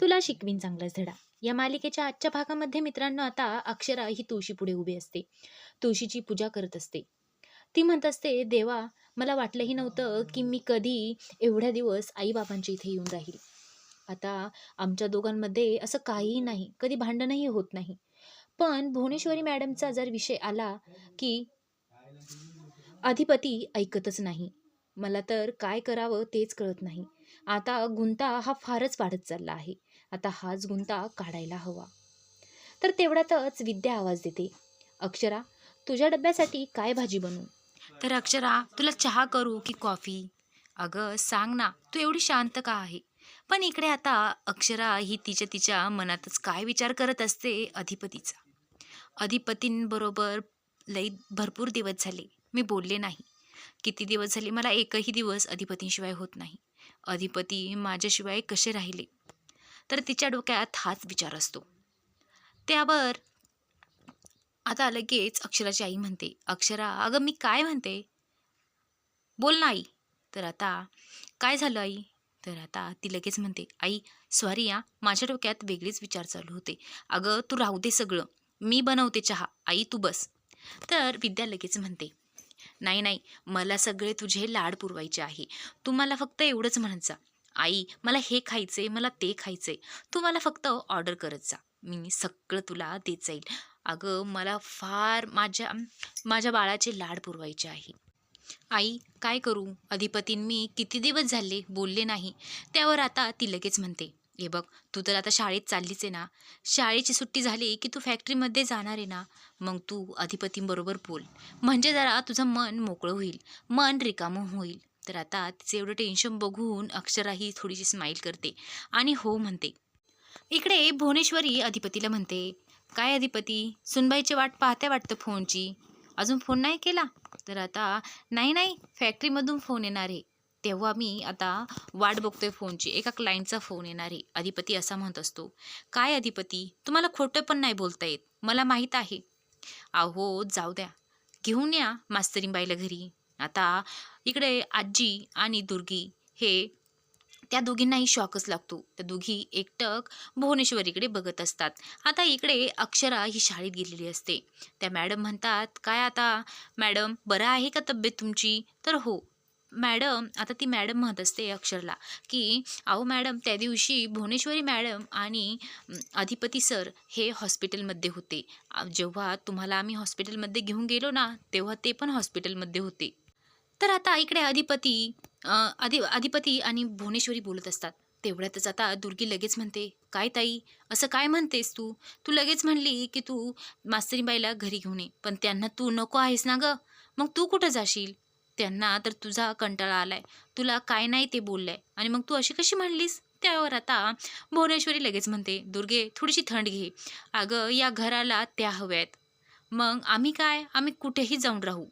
तुला शिकवीन चांगलाच धडा. या मालिकेच्या आजच्या भागामध्ये मित्रांनो आता अक्षरा ही तुळशीपुढे उभी असते. तुळशीची पूजा करत असते. ती म्हणत असते देवा मला वाटलंही नव्हतं की मी कधी एवढ्या दिवस आईबाबांच्या इथे येऊन राहील. आता आमच्या दोघांमध्ये असं काहीही नाही कधी भांडणही होत नाही. पण भुवनेश्वरी मॅडमचा जर विषय आला की अधिपती ऐकतच नाही मला तर काय करावं तेच कळत नाही. आता गुंता हा फारच वाढत चालला आहे. आता हाच गुंता काढायला हवा. तर तेवढ्यातच विद्या आवाज देते. अक्षरा तुझ्या डब्यासाठी काय भाजी बनवू? तर अक्षरा तुला चहा करू की कॉफी? अगं सांग ना तू एवढी शांत का आहे? पण इकडे आता अक्षरा ही तिच्या तिच्या मनातच काय विचार करत असते अधिपतीचा. अधिपतींबरोबर लई भरपूर दिवस झाले मी बोलले नाही. किती दिवस झाले मला एकही दिवस अधिपतींशिवाय होत नाही. अधिपती माझ्याशिवाय कसे राहिले? तर तिच्या डोक्यात हाच विचार असतो. त्यावर आता लगेच अक्षराची आई म्हणते अक्षरा अगं मी काय म्हणते? बोल ना आई. तर आता काय झालं आई? तर आता ती लगेच म्हणते आई सॉरी या माझ्या डोक्यात वेगळेच विचार चालू होते. अगं तू राहू दे सगळं. मी बनवते चहा. आई तू बस. तर विद्या लगेच म्हणते नाही नाही मला सगळे तुझे लाड पुरवायचे आहे. तू मला फक्त एवढंच म्हणत जा आई मला हे खायचंय मला ते खायचंय. तू मला फक्त ऑर्डर करत जा. मी सगळं तुला देत जाईल. अगं मला फार माझ्या माझ्या बाळाचे लाड पुरवायचे आहे. आई काय करू? अधिपतींनी मी किती दिवस झाले बोलले नाही. त्यावर आता ती लगेच म्हणते हे बघ तू तर आता शाळेत चाललीच आहे ना. शाळेची सुट्टी झाली की तू फॅक्टरीमध्ये जाणार आहे ना. मग तू अधिपतींबरोबर बोल. म्हणजे जरा तुझं मन मोकळं होईल. मन रिकामं होईल. तर आता तिचं एवढं टेन्शन बघून अक्षराही थोडीशी स्माईल करते आणि हो म्हणते. इकडे भुवनेश्वरी अधिपतीला म्हणते काय अधिपती? सुनबाईची वाट पाहत्या वाटतं फोनची. अजून फोन नाही केला? तर आता नाही नाही फॅक्टरीमधून फोन येणार. आहे तेव्हा मी आता वाट बघतोय फोनची. एका क्लायंटचा फोन येणार. आहे अधिपती असा म्हणत असतो काय अधिपती? तुम्हाला खोटं पण नाही बोलता येत. मला माहीत आहे. अहो जाऊ द्या. घेऊन या मास्तरीबाईला घरी. आता इकडे आजी आणि दुर्गी हे त्या दोघींनाही शॉकच लागतो. त्या दोघी एकटक भुवनेश्वरीकडे बघत असतात. आता इकडे अक्षरा ही शाळेत गेलेली असते. त्या मॅडम म्हणतात काय आता? मॅडम बरं आहे का तब्येत तुमची? तर हो. मॅडम आता ती मॅडम म्हणत असते अक्षरला की अहो मॅडम त्या दिवशी भुवनेश्वरी मॅडम आणि अधिपती सर हे हॉस्पिटलमध्ये होते. जेव्हा तुम्हाला आम्ही हॉस्पिटलमध्ये घेऊन गेलो ना तेव्हा ते पण हॉस्पिटलमध्ये होते. तर आता इकडे अधिपती अधि अधिपती आणि भुवनेश्वरी बोलत असतात. तेवढ्यातच आता दुर्गी लगेच म्हणते काय ताई असं काय म्हणतेस तू? तू लगेच म्हणली की तू मास्तरीबाईला घरी घेऊन ये पण त्यांना तू नको आहेस ना गं. मग तू कुठं जाशील? त्यांना तर तुझा कंटाळा आलाय. तुला काय नाही ते बोललंय. आणि मग तू अशी कशी म्हणलीस? त्यावर आता भुवनेश्वरी लगेच म्हणते दुर्गे थोडीशी थंड घे. अगं या घराला त्या हव्यात. मग आम्ही काय? आम्ही कुठेही जाऊन राहू.